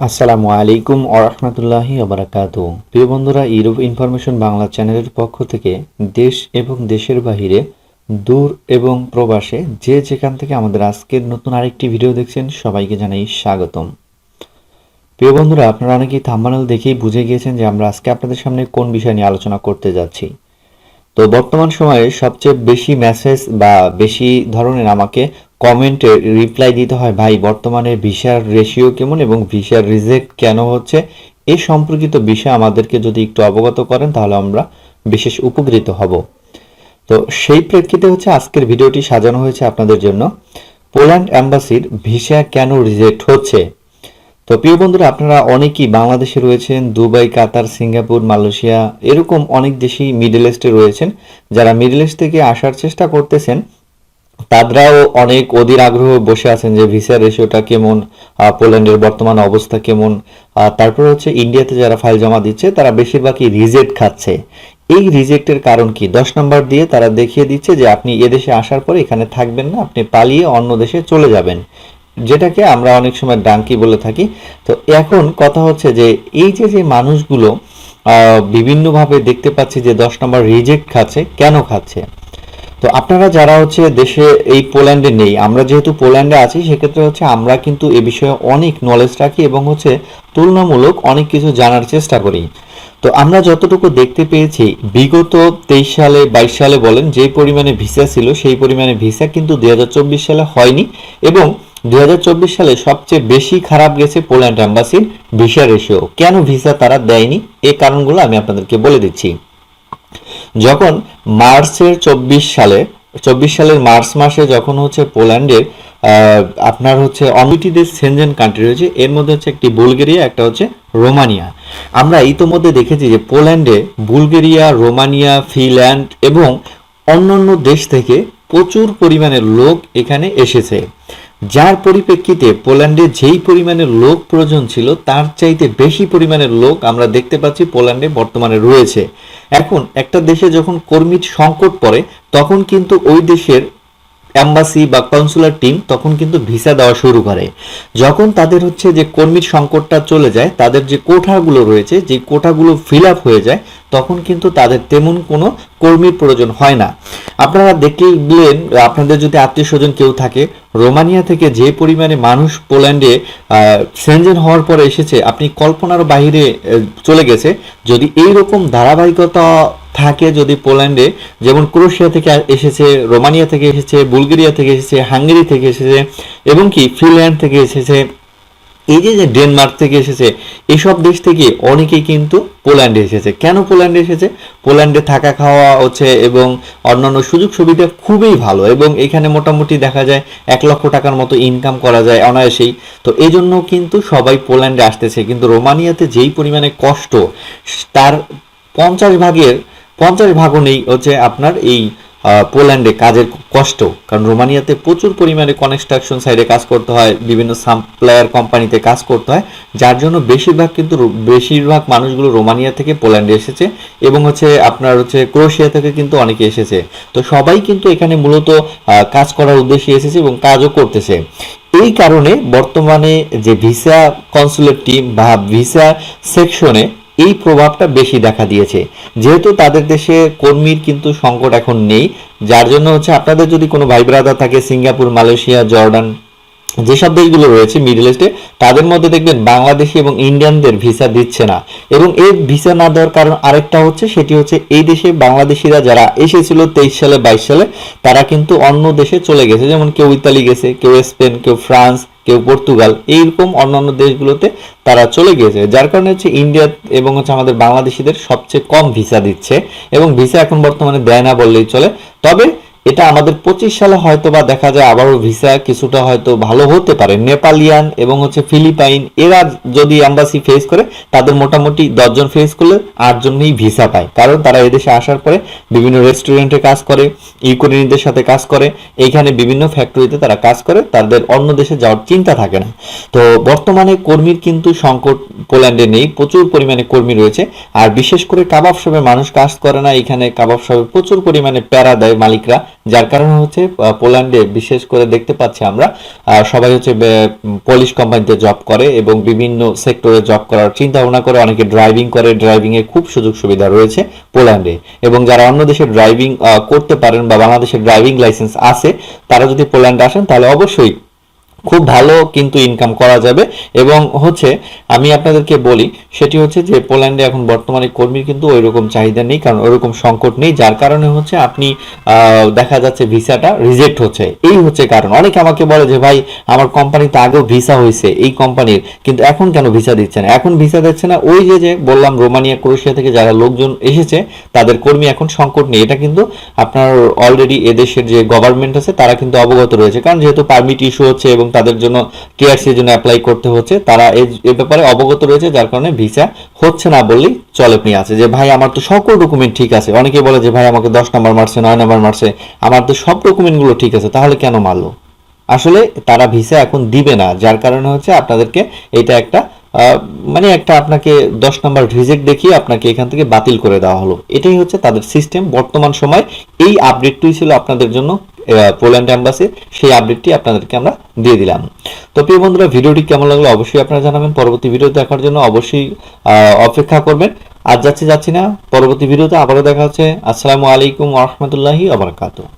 আসসালামু আলাইকুম আরহামতুল্লাহি আবরাকাত প্রিয় বন্ধুরা ইউরোপ ইনফরমেশন বাংলা চ্যানেলের পক্ষ থেকে দেশ এবং দেশের বাহিরে, দূর এবং প্রবাসে যে যেখান থেকে আমাদের আজকের নতুন আরেকটি ভিডিও দেখছেন, সবাইকে জানাই স্বাগতম। প্রিয় বন্ধুরা, আপনারা অনেকেই থাম্বানেল দেখেই বুঝে গিয়েছেন যে আমরা আজকে আপনাদের সামনে কোন বিষয় নিয়ে আলোচনা করতে যাচ্ছি। তো বর্তমান সময়ে সবচেয়ে বেশি মেসেজ বা বেশি ধরনের আমাকে কমেন্টে রিপ্লাই দিতে হয়, ভাই, বর্তমানে ভিসার রেশিও কেমন এবং ভিসার রিজেক্ট কেন হচ্ছে? এই সম্পর্কিত বিষয় আমাদেরকে যদি একটু অবগত করেন, তাহলে আমরা বিশেষ উপকৃত হব। তো সেই প্রেক্ষিতে হচ্ছে আজকের ভিডিওটি সাজানো হয়েছে আপনাদের জন্য। পোল্যান্ড অ্যাম্বাসির ভিসা কেন রিজেক্ট হচ্ছে? তো প্রিয় বন্ধুরা, আপনারা অনেকেই বাংলাদেশে রয়েছেন, দুবাই, কাতার, সিঙ্গাপুর, মালয়েশিয়া, এরকম অনেক দেশই মিডল ইস্টে রয়েছেন, যারা মিডল ইস্ট থেকে আসার চেষ্টা করতেছেন। তারাও অনেক অধীর আগ্রহ বসে আছেন যে ভিসা রেশিওটা কেমন পোল্যান্ডের বর্তমান অবস্থা কেমন তারপর হচ্ছে ইন্ডিয়াতে যারা ফাইল জমা দিচ্ছে তারা বেশিরভাগই রিজেক্ট খাচ্ছে। এই রিজেক্টের কারণ কি? দশ নম্বর দিয়ে তারা দেখিয়ে দিচ্ছে যে আপনি এদেশে আসার পরে এখানে থাকবেন না, আপনি পালিয়ে অন্য দেশে চলে যাবেন। যেটাকে আমরা অনেক সময় ডাঙ্কি বলে থাকি। তো এখন কথা হচ্ছে যে এই যে যে মানুষগুলো বিভিন্নভাবে দেখতে পাচ্ছি যে দশ নম্বর রিজেক্ট খাচ্ছে, কেন খাচ্ছে? তো আপনারা যারা হচ্ছে দেশে এই পোল্যান্ডে নেই, আমরা যেহেতু পোল্যান্ডে আছি, সেক্ষেত্রে হচ্ছে আমরা কিন্তু এ বিষয়ে অনেক নলেজ রাখি এবং হচ্ছে তুলনামূলক অনেক কিছু জানার চেষ্টা করি। তো আমরা যতটুকু দেখতে পেয়েছি, বিগত তেইশ সালে, বাইশ সালে বলেন, যে পরিমাণে ভিসা ছিল, সেই পরিমাণে ভিসা কিন্তু দুই হাজার চব্বিশ সালে হয়নি এবং দুই হাজার চব্বিশ সালে সবচেয়ে বেশি খারাপ গেছে পোল্যান্ড অ্যাম্বাসির ভিসা রেশিও কেন ভিসা তারা দেয়নি? এই কারণগুলো আমি আপনাদেরকে বলে দিচ্ছি। যখন মার্চের চব্বিশ সালে, চব্বিশ সালের মার্চ মাসে যখন হচ্ছে পোল্যান্ডের আপনার হচ্ছে অনূটি দেশ সেনজেন কান্ট্রি রয়েছে, এর মধ্যে হচ্ছে একটি বুলগেরিয়া, একটা হচ্ছে রোমানিয়া। আমরা ইতোমধ্যে দেখেছি যে পোল্যান্ডে বুলগেরিয়া, রোমানিয়া, ফিনল্যান্ড এবং অন্যান্য দেশ থেকে প্রচুর পরিমাণে লোক এখানে এসেছে। যার পরিপ্রেক্ষিতে পোল্যান্ডে যেই পরিমাণে লোক প্রয়োজন ছিল, তার চাইতে বেশি পরিমাণের লোক আমরা দেখতে পাচ্ছি পোল্যান্ডে বর্তমানে রয়েছে। এখন একটা দেশে যখন কর্মীর সংকট পড়ে, তখন কিন্তু ওই দেশের অ্যাম্বাসি বা কনসুলার টিম তখন কিন্তু ভিসা দেওয়া শুরু করে। যখন তাদের হচ্ছে যে কর্মীর সংকটটা চলে যায়, তাদের যে কোঠাগুলো রয়েছে, যে কোঠাগুলো ফিল আপ হয়ে যায়, তখন কিন্তু তাদের তেমন কোনো কর্মীর প্রয়োজন হয় না। আপনারা দেখলেন আপনাদের যদি আত্মীয় স্বজন কেউ থাকে রোমানিয়া থেকে যে পরিমাণে মানুষ পোল্যান্ডে সেনজেন হওয়ার পরে এসেছে, আপনি কল্পনার বাহিরে চলে গেছে। যদি এই রকম ধারাবাহিকতা থাকে যদি পোল্যান্ডে, যেমন ক্রোশিয়া থেকে এসেছে, রোমানিয়া থেকে এসেছে, বুলগেরিয়া থেকে এসেছে, হাঙ্গেরি থেকে এসেছে, এবং কি ফিনল্যান্ড থেকে এসেছে এই যে ডেনমার্ক থেকে এসেছে, এসব দেশ থেকে অনেকেই কিন্তু পোল্যান্ডে এসেছে। কেন পোল্যান্ডে এসেছে? পোল্যান্ডে থাকা খাওয়া হচ্ছে এবং অন্যান্য সুযোগ সুবিধা খুবই ভালো এবং এখানে মোটামুটি দেখা যায় এক লক্ষ টাকার মতো ইনকাম করা যায় অনায়াসেই। তো এই জন্য কিন্তু সবাই পোল্যান্ডে আসতেছে। কিন্তু রোমানিয়াতে যেই পরিমাণে কষ্ট, তার পঞ্চাশ ভাগের, পঞ্চাশ ভাগও নেই হচ্ছে আপনার এই পোল্যান্ডে কাজের কষ্ট। কারণ রোমানিয়াতে প্রচুর পরিমাণে কনস্ট্রাকশন সাইডে কাজ করতে হয়, বিভিন্ন সাপ্লায়ার কোম্পানিতে কাজ করতে হয়, যার জন্য বেশিরভাগ কিন্তু বেশিরভাগ মানুষগুলো রোমানিয়া থেকে পোল্যান্ডে এসেছে এবং হচ্ছে আপনার হচ্ছে ক্রোয়েশিয়া থেকে কিন্তু অনেকে এসেছে। তো সবাই কিন্তু এখানে মূলত কাজ করার উদ্দেশ্যে এসেছে এবং কাজও করতেছে। এই কারণে বর্তমানে যে ভিসা কনসুলেট টিম বা ভিসা সেকশনে এই প্রভাবটা বেশি দেখা দিয়েছে। যেহেতু তাদের দেশে কর্মীর কিন্তু সংকট এখন নেই, যার জন্য হচ্ছে আপনাদের যদি কোনো ভাই ব্রাদার থাকে, সিঙ্গাপুর, মালয়েশিয়া, জর্ডান যেসব দেশগুলো রয়েছে মিডল ইস্টে তাদের মধ্যে দেখবেন বাংলাদেশি এবং ইন্ডিয়ানদের ভিসা দিচ্ছে না। এবং এই ভিসা না দেওয়ার কারণ আরেকটা হচ্ছে, সেটি হচ্ছে এই দেশে বাংলাদেশিরা যারা এসেছিল তেইশ সালে, বাইশ সালে, তারা কিন্তু অন্য দেশে চলে গেছে। যেমন কেউ ইতালি গেছে, কেউ স্পেন কেউ ফ্রান্স কেউ পর্তুগাল এইরকম অন্যান্য দেশগুলোতে তারা চলে গিয়েছে। যার কারণে হচ্ছে ইন্ডিয়া এবং হচ্ছে আমাদের বাংলাদেশিদের সবচেয়ে কম ভিসা দিচ্ছে এবং ভিসা এখন বর্তমানে দেয় না বললেই চলে। তবে এটা আমাদের পঁচিশ সালে হয়তো বা দেখা যায়, আবারও ভিসা কিছুটা হয়তো ভালো হতে পারে। নেপালিয়ান এবং হচ্ছে ফিলিপাইন, এরা যদি অ্যাম্বাসি ফেস করে, তাদের মোটামুটি দশজন ফেস করলে আটজনই ভিসা পায়। কারণ তারা এদেশে আসার পরে বিভিন্ন রেস্টুরেন্টে কাজ করে, ইকোনমিদের সাথে কাজ করে, এইখানে বিভিন্ন ফ্যাক্টরিতে তারা কাজ করে, তাদের অন্য দেশে যাওয়ার চিন্তা থাকে না। তো বর্তমানে কর্মীর কিন্তু সংকট পোল্যান্ডে নেই, প্রচুর পরিমাণে কর্মী রয়েছে। আর বিশেষ করে কাবাব শপে মানুষ কাজ করে না, এখানে কাবাব শপে প্রচুর পরিমাণে প্যারা দেয় মালিকরা। যার কারণে হচ্ছে পোল্যান্ডে বিশেষ করে দেখতে পাচ্ছি আমরা সবাই হচ্ছে পলিশ কোম্পানিতে জব করে এবং বিভিন্ন সেক্টরে জব করার চিন্তা ভাবনা করে, অনেকে ড্রাইভিং করে ড্রাইভিং এর খুব সুযোগ সুবিধা রয়েছে পোল্যান্ডে। এবং যারা অন্য দেশে ড্রাইভিং করতে পারেন বা বাংলাদেশের ড্রাইভিং লাইসেন্স আছে, তারা যদি পোল্যান্ডে আসেন, তাহলে অবশ্যই খুব ভালো কিন্তু ইনকাম করা যাবে। এবং হচ্ছে, আমি আপনাদেরকে বলি, সেটি হচ্ছে যে পোল্যান্ডে এখন বর্তমানে কর্মীর কিন্তু ওই রকম চাহিদা নেই, কারণ ওইরকম সংকট নেই, যার কারণে হচ্ছে আপনি দেখা যাচ্ছে ভিসাটা রিজেক্ট হচ্ছে। এই হচ্ছে কারণ। অনেকে আমাকে বলে যে, ভাই, আমার কোম্পানিতে আগেও ভিসা হয়েছে, এই কোম্পানির কিন্তু এখন কেন ভিসা দিচ্ছে না? এখন ভিসা দিচ্ছে না ওই যে যে বললাম, রোমানিয়া, ক্রোয়েশিয়া থেকে যারা লোকজন এসেছে, তাদের কর্মী এখন সংকট নেই। এটা কিন্তু আপনার অলরেডি এদেশের যে গভর্নমেন্ট আছে, তারা কিন্তু অবগত রয়েছে। কারণ যেহেতু পারমিট ইস্যু হচ্ছে এবং তাদের জন্য টিআরসির জন্য অ্যাপ্লাই করতে হচ্ছে। তারা এই- ব্যাপারে অবগত রয়েছে, যার কারণে ভিসা হচ্ছে না বললেই চলে আপনি আছে। যে ভাই, আমার তো সকল ডকুমেন্ট ঠিক আছে। অনেকে বলে যে ভাই, আমাকে দশ নাম্বার মারছে, নয় নাম্বার মারছে। আমার তো সব ডকুমেন্টগুলো ঠিক আছে, তাহলে কেন মারলো? আসলে তারা ভিসা এখন দিবে না, যার কারণে হচ্ছে আপনাদেরকে এটা একটা মানে একটা আপনাকে দশ নম্বর রিজেক্ট দেখিয়ে আপনাকে এখান থেকে বাতিল করে দেওয়া হলো। এটাই হচ্ছে তাদের সিস্টেম বর্তমান সময় এই আপডেটটাই ছিল আপনাদের জন্য পোল্যান্ড অ্যাম্বাসি সেই আপডেটটি আপনাদেরকে আমরা দিয়ে দিলাম। তো প্রিয় বন্ধুরা, ভিডিওটি কেমন লাগল অবশ্যই আপনারা জানাবেন। পরবর্তী ভিডিও দেখার জন্য অবশ্যই অপেক্ষা করবেন। আর যাচ্ছি যাচ্ছি না, পরবর্তী ভিডিওতে আবারও দেখা হচ্ছে। আসসালামু আলাইকুম রহমতুল্লাহি আবরকাত